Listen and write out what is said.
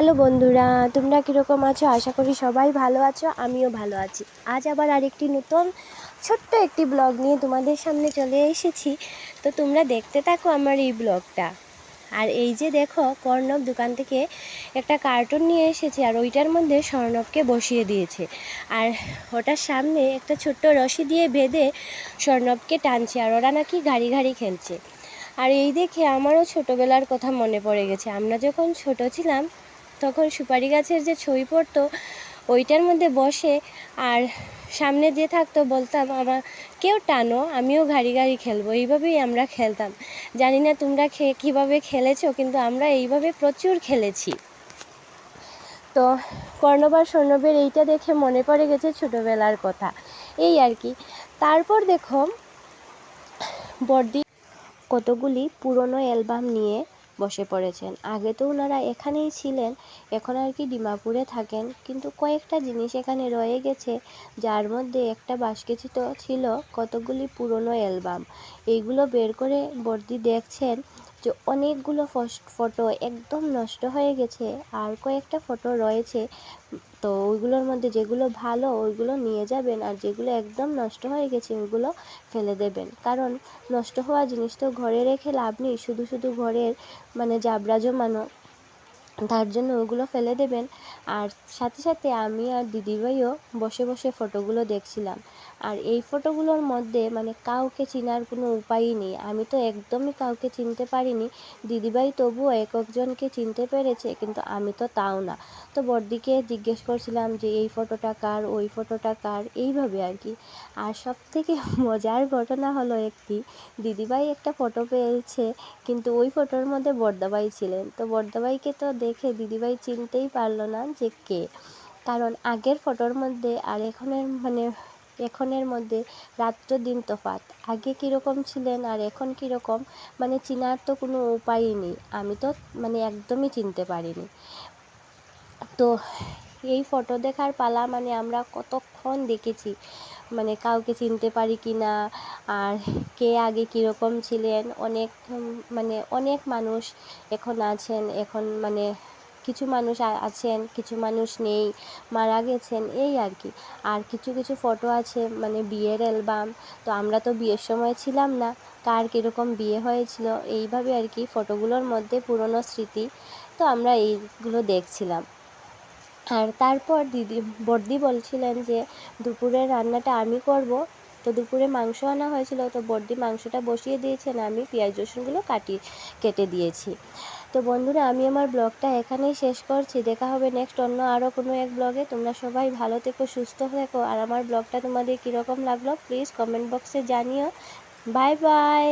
Hello বন্ধুরা, তোমরা কীরকম আছো? আশা করি সবাই ভালো আছো, আমিও ভালো আছি। আজ আবার আরেকটি নতুন, ছোট্ট একটি ব্লগ নিয়ে তোমাদের সামনে চলে এসেছি। তো তোমরা দেখতে থাকো আমার এই ব্লগটা। আর এই যে দেখো কর্ণব দোকান থেকে একটা কার্টুন নিয়ে এসেছে, আর ওইটার মধ্যে স্বর্ণবকে বসিয়ে দিয়েছে। আর ওটার সামনে একটা ছোট্ট রশি দিয়ে বেঁধে স্বর্ণবকে টানছে, আর ওরা নাকি গাড়ি গাড়ি খেলছে। আর এই দেখে আমারও ছোটোবেলার কথা মনে পড়ে গেছে। আমরা যখন ছোট ছিলাম তখন সুপারি গাছের যে ছই পড়তো, ওইটার মধ্যে বসে আর সামনে যে থাকতো বলতাম আমার কেউ টানো, আমিও গাড়ি গাড়ি খেলব। এইভাবেই আমরা খেলতাম। জানি না তোমরা খে, কীভাবে খেলেছো, কিন্তু আমরা এইভাবে প্রচুর খেলেছি। তো কর্ণবার স্বর্ণবের এইটা দেখে মনে পড়ে গেছে ছোটোবেলার কথা। এই আর কি। তারপর দেখো, বর্দি কতগুলি পুরনো অ্যালবাম নিয়ে বসে পড়েছেন। আগে তো ওনারা এখানেই ছিলেন, এখন আর কি ডিমাপুরে থাকেন। কিন্তু কয়েকটা জিনিস এখানে রয়ে গেছে, যার মধ্যে একটা বাসকেচিত ছিল কতগুলি পুরনো অ্যালবাম। এইগুলো বের করে বর্দি দেখছেন যে অনেকগুলো ফটো একদম নষ্ট হয়ে গেছে, আর কয়েকটা ফটো রয়েছে। তো ওইগুলোর মধ্যে যেগুলো ভালো, ওইগুলো নিয়ে যাবেন, আর যেগুলো একদম নষ্ট হয়ে গেছে, ওইগুলো ফেলে দেবেন। কারণ নষ্ট হওয়া জিনিস তো ঘরে রেখে লাভ নেই, শুধু শুধু ঘরের মানে জাবরা জমানো। তার জন্য ওগুলো ফেলে দেবেন। আর সাথে সাথে আমি আর দিদিভাইও বসে বসে ফটোগুলো দেখছিলাম। আর এই ফটোগুলোর মধ্যে মানে কাউকে চেনার কোনো উপায়ই নেই। আমি তো একদমই কাউকে চিনতে পারিনি। দিদিভাই তবুও এক একজনকে চিনতে পেরেছে, কিন্তু আমি তো তাও না। তো বড়দিকে জিজ্ঞেস করছিলাম যে, এই ফটোটা কার? ওই ফটোটা কার? এইভাবে আর কি। আর সব থেকে মজার ঘটনা হলো একটি, দিদিভাই একটা ফটো পেয়েছে, কিন্তু ওই ফটোর মধ্যে বর্দাবাই ছিলেন। তো বর্দাবাইকে তো দেখে দিদিভাই চিনতেই পারল না যে কে। কারণ আগের ফটোর মধ্যে আর এখনের মানে এখনের মধ্যে রাত্র দিন তফাত আগে কীরকম ছিলেন আর এখন কীরকম মানে চিনার তো কোনো উপায়ই নেই। আমি তো মানে একদমই চিনতে পারিনি। তো এই ফটো দেখার পালা মানে আমরা কতক্ষণ দেখেছি? মানে কাউকে চিনতে পারি কি না আর কে আগে কীরকম ছিলেন, অনেক মানে অনেক মানুষ এখন আছেন, এখন মানে কিছু মানুষ আছেন, কিছু মানুষ নেই, মারা গেছেন, এই আর কি। আর কিছু কিছু ফটো আছে মানে বিয়ের অ্যালবাম তো আমরা তো বিয়ের সময় ছিলাম না, কার কীরকম বিয়ে হয়েছিল, এইভাবে আর কি ফটোগুলোর মধ্যে পুরনো স্মৃতি, তো আমরা এইগুলো দেখছিলাম। আর তারপর দিদি, বড়দি বলছিলেন যে, দুপুরের রান্নাটা আমি করব। তো দুপুরে মাংস আনা হয়েছিল, তো বড়দি মাংসটা বসিয়ে দিয়েছেন, আমি পেঁয়াজ রসুনগুলো কাটি, কেটে দিয়েছি। তো বন্ধুরা, আমি আমার ব্লগটা এখানেই শেষ করছি। দেখা হবে নেক্সট অন্য আরও কোনো এক ব্লগে। তোমরা সবাই ভালো থেকো, সুস্থ থেকো। আর আমার ব্লগটা তোমাদের কীরকম লাগল প্লিজ কমেন্ট বক্সে জানিও। Bye bye